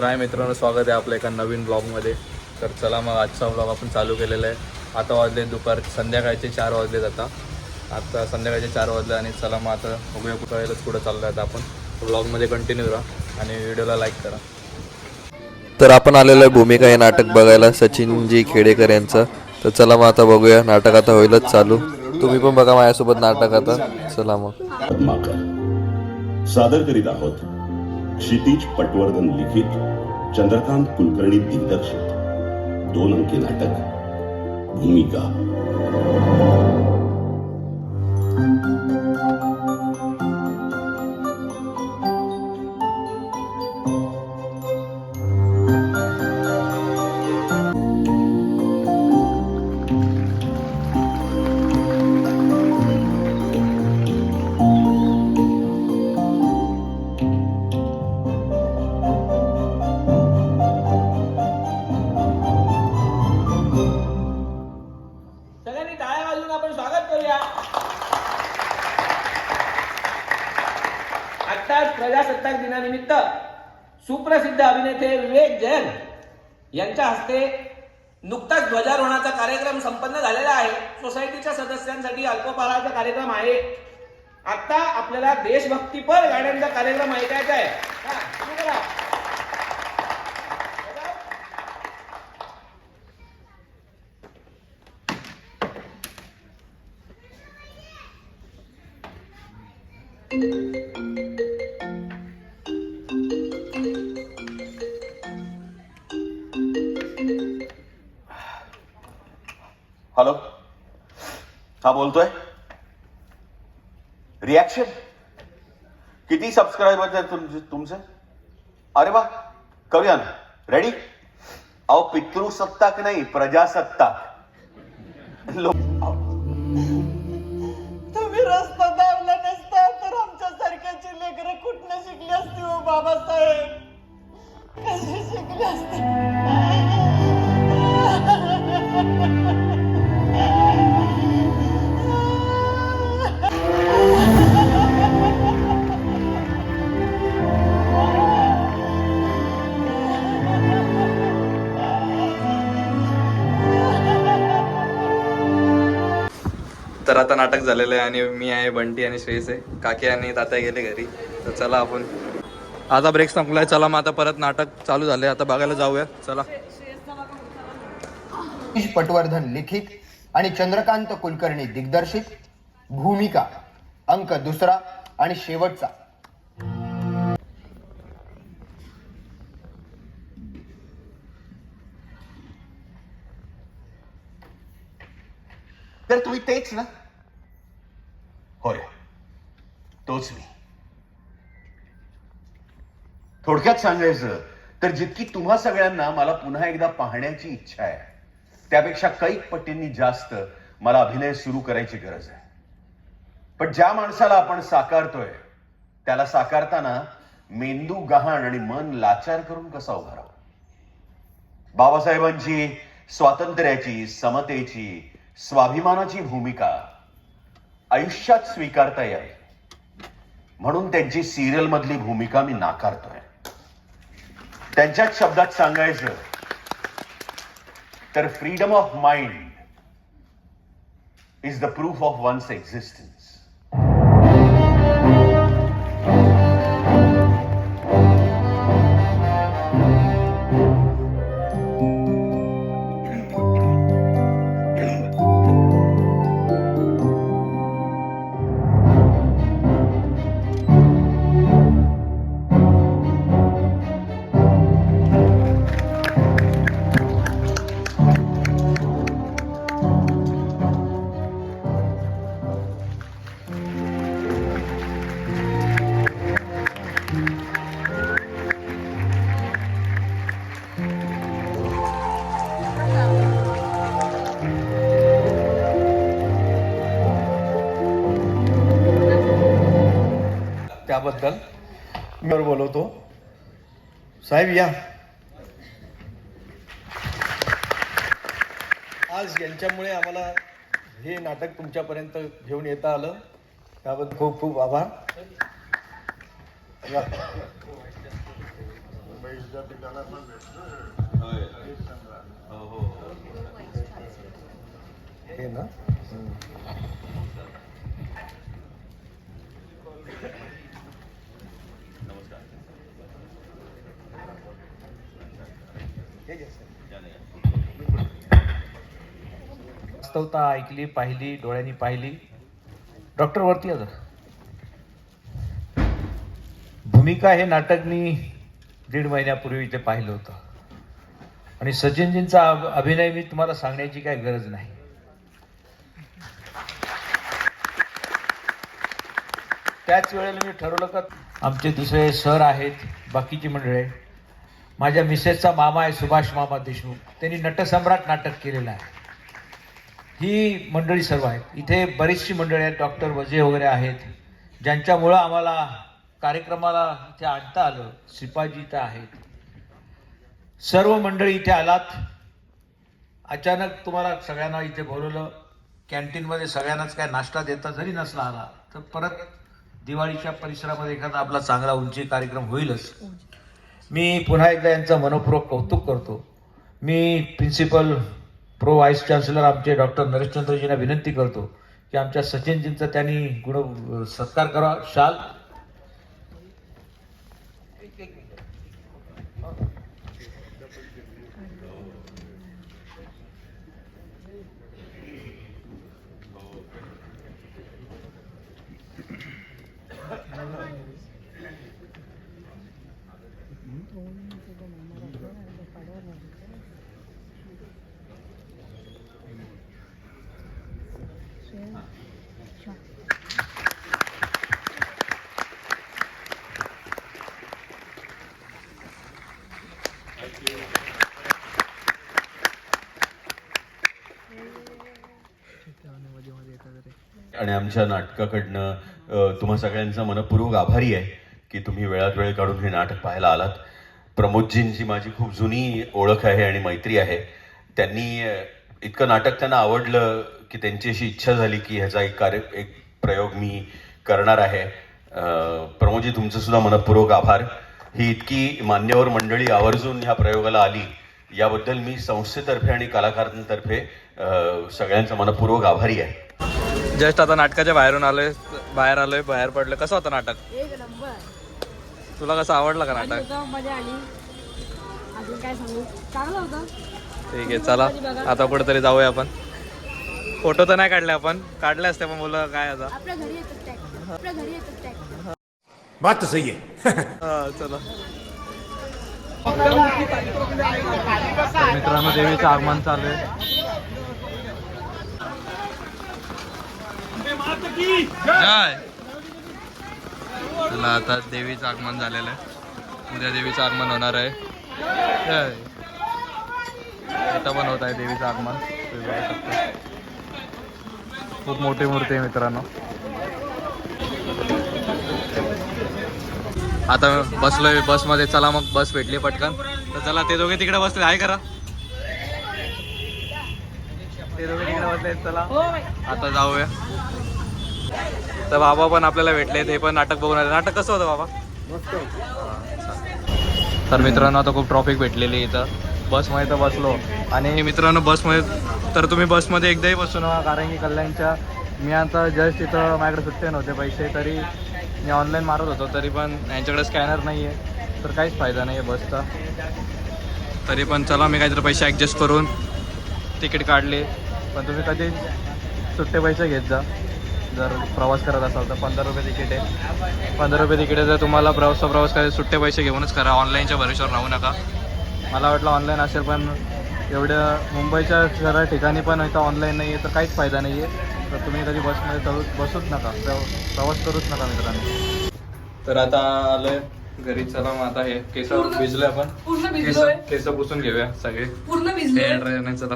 तर आहे मित्रांनो स्वागत आहे आपल्या एका नवीन ब्लॉगमध्ये. तर चला मग आजचा ब्लॉग आपण चालू केलेला आहे. आता वाजले दुपार संध्याकाळचे चार वाजलेत आता आता संध्याकाळचे चार वाजले आणि चला मग आता बघूया कुठं कुठं चाललो आहे आता आपण. ब्लॉगमध्ये कंटिन्यू राहा आणि व्हिडिओला लाईक करा. तर आपण आलेलो आहे भूमिका हे नाटक बघायला सचिनजी खेडेकर यांचं. तर चला मग आता बघूया नाटक आता होईलच चालू. तुम्ही पण बघा माझ्यासोबत नाटक आता. चला मग. सादर करीत आहोत. क्षितिज पटवर्धन लिखित चंद्रकांत कुलकर्णी दिग्दर्शित. दोन अंकी नाटक भूमिका. आज प्रजासत्ताक दिनानिमित्त सुप्रसिद्ध अभिनेते विवेक जैन यांच्या हस्ते नुकताच ध्वजारोहणाचा कार्यक्रम संपन्न झालेला आहे. सोसायटीच्या सदस्यांसाठी अल्पपहाराचा कार्यक्रम आहे. आता आपल्याला देशभक्तीपर गाण्यांचा कार्यक्रम ऐकायचा आहे. हॅलो हा बोलतोय? रिॲक्शन किती सबस्क्रायबर्स आहेत तुमचे तुमचे? अरे वा करूया ना. रेडी अहो पितृसत्ताक नाही प्रजासत्ताक तुम्ही रस्ता दावला नसता तर आमच्या सारख्याची लेकरं कुठनं शिकली असती हो बाबासाहेब? कशी शिकली असती आता नाटक झालेलं आहे आणि मी आहे बंटी आणि श्रेयस आहे. काकी आणि तात्या गेले घरी. तर चला आपण. आता ब्रेक संपलाय. चला मग आता परत नाटक चालू झाले आता बघायला जाऊया. चला. पटवर्धन लिखित आणि चंद्रकांत कुलकर्णी दिग्दर्शित. भूमिका अंक दुसरा आणि शेवटचा. तर तुम्ही तेच ना? होय. तोच मी. थोडक्यात सांगायचं तर जितकी तुम्हा सगळ्यांना मला पुन्हा एकदा पाहण्याची इच्छा आहे त्यापेक्षा कैक पटींनी जास्त मला अभिनय सुरू करायची गरज आहे. पण ज्या माणसाला आपण साकारतोय त्याला साकारताना मेंदू गहाण आणि मन लाचार करून कसा उभा राहू बाबासाहेबांची स्वातंत्र्याची समतेची स्वाभिमानाची भूमिका आयुष्यात स्वीकारता यावी. म्हणून त्यांची सिरियल मधली भूमिका मी नाकारतोय. त्यांच्याच शब्दात सांगायचं तर freedom of mind is the proof of one's existence त्याबद्दल मी बोलवतो. साहेब या. आज यांच्यामुळे आम्हाला हे नाटक तुमच्यापर्यंत घेऊन येता आलं. त्याबद्दल खूप खूप आभार. या. हे वास्तवता ऐकली पाहिली डोळ्यांनी पाहिली. डॉक्टर वरती आता भूमिका हे नाटक मी दीड महिन्यापूर्वी इथे पाहिलं होतं. आणि सचिनजींचा अभिनय मी तुम्हाला सांगण्याची काही गरज नाही. त्याच वेळेला मी ठरवलं का आमचे दुसरे सर आहेत बाकीची मंडळी. माझ्या मिसेसचा मामा आहे सुभाष मामा देशमुख. त्यांनी नटसम्राट नाटक केलेलं आहे. ही मंडळी सर्व आहेत. इथे बरीचशी मंडळी आहेत. डॉक्टर वजे वगैरे आहेत. ज्यांच्यामुळं आम्हाला कार्यक्रमाला इथे आणता आलं. श्रीपाजी इथं आहेत. सर्व मंडळी इथे आलात. अचानक तुम्हाला सगळ्यांना इथे बोलवलं. कॅन्टीनमध्ये सगळ्यांनाच काय नाश्ता देता जरी नसला आला तर परत दिवाळीच्या परिसरामध्ये एखादा आपला चांगला उंची कार्यक्रम होईलच. मी पुन्हा एकदा यांचं मनपूर्वक कौतुक करतो. मी प्रिन्सिपल प्रो व्हाईस चान्सलर आमचे डॉक्टर नरेशचंद्रजींना विनंती करतो की आमच्या सचिनजींचा त्यांनी गुण सत्कार करा शाल आणि आमच्या नाटकाकडनं तुम्हा सगळ्यांचा मनपूर्वक आभारी आहे की तुम्ही वेळात वेळ काढून हे नाटक पाहायला आलात. प्रमोदजींची माझी खूप जुनी ओळख आहे आणि मैत्री आहे. त्यांनी इतकं नाटक त्यांना आवडलं की त्यांची अशी इच्छा झाली की ह्याचा एक कार्य एक प्रयोग मी करणार आहे. प्रमोदजी तुमचं सुद्धा मनपूर्वक आभार. ही इतकी मान्यवर मंडळी आवर्जून ह्या प्रयोगाला आली याबद्दल मी संस्थेतर्फे आणि कलाकारांतर्फे सगळ्यांचा मनपूर्वक आभारी आहे. जस्ट आता नाटकाच्या बाहेरून आलोय बाहेर आलोय बाहेर पडलं कसं होतं नाटक? एक नंबर. तुला कसं आवडलं का नाटक? होतं मजा आली. अजून काय सांगू? चांगलं होतं. ठीक आहे चला. आता कुठेतरी जाऊया आपण. फोटो तर नाही काढले आपण. काढले असते पण मुलं काय आता? आपल्या घरी येतात टॅक्स आपल्या घरी येतात टॅक्स बात तो सही है हा, चला. तर मित्रांनो देवीचं आगमन चालू आहे. जय. चला आता देवीचं आगमन झालेलं आहे. उद्या देवीचं आगमन होणार आहे. जय. इथं पण होत आहे देवीचं आगमन. खूप मोठी मूर्ती आहे मित्रांनो. आता बसलोय बसमध्ये. चला मग बस भेटली पटकन. तर चला ते दोघे तिकडे बसले आहे करा. ते दोघे तिकडे बसले चला. आता जाऊया. तर बाबा पण आपल्याला भेटले ते पण नाटक बघून आले. नाटक कसं होतं बाबा? तर मित्रांनो आता खूप ट्रॉफिक भेटलेली इथं. बसमध्ये तर बसलो. आणि मित्रांनो बसमध्ये तर तुम्ही बसमध्ये एकदाही बसू नका कारण की कल्याणच्या मी आता जस्ट इथं माझ्याकडे सुट्टे नव्हते पैसे तरी मी ऑनलाईन मारत होतो तरी पण यांच्याकडे स्कॅनर नाही आहे तर काहीच फायदा नाही आहे बसचा तरी पण चला मी काहीतरी पैसे ॲडजस्ट करून तिकीट काढले. पण तुम्ही कधी सुट्टे पैसे घेत जा. जर प्रवास करत असाल तर पंधरा रुपये तिकीट आहे. पंधरा रुपये तिकीट आहे जर तुम्हाला प्रवास प्रवास करायचा सुट्टे पैसे घेऊनच करा. ऑनलाईनच्या भरोश्यावर राहू नका. मला वाटलं ऑनलाईन असेल पण एवढ्या मुंबईच्या सगळ्या ठिकाणी पण इथं ऑनलाईन नाही आहे तर काहीच फायदा नाही आहे तर तुम्ही कधी बसमध्ये चढू बसूच नका. प्रव- प्रवास करूच नका मित्रांनो. तर आता आलोय घरी. चला मग आता हे केस भिजलोय आपण. केस केस पुसून घेऊया सगळे. पूर्ण चला.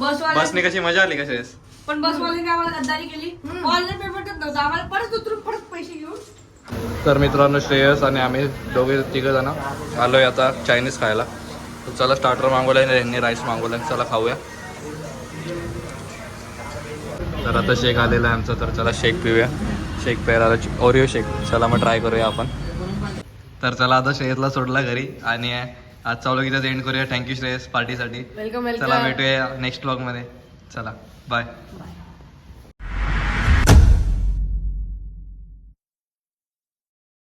बसवाले बसने कशी मजा आली कशी पण बसवाल्यांनी आम्हाला गद्दारी केली? ऑनलाईन पेमेंटच नव्हतं. आम्हाला परत उतरून परत पैसे घेऊन. तर मित्रांनो श्रेयस आणि आम्ही दोघे तिघं जण आलोय आता चायनीज खायला. तर चला स्टार्टर मागवलंय आणि यांनी राईस मागवलाय. चला खाऊया. तर आता शेक आलेला आहे आमचा. तर चला शेक पिऊया. शेक प्यायला आला ओरिओ शेक चला मग ट्राय करूया आपण. तर चला आता श्रेयसला सोडला घरी. आणि आजचा व्लॉग इथं एंड करूया. थँक्यू श्रेयस पार्टीसाठी. वेलकम चला भेटूया नेक्स्ट व्लॉगमध्ये चला बाय बाय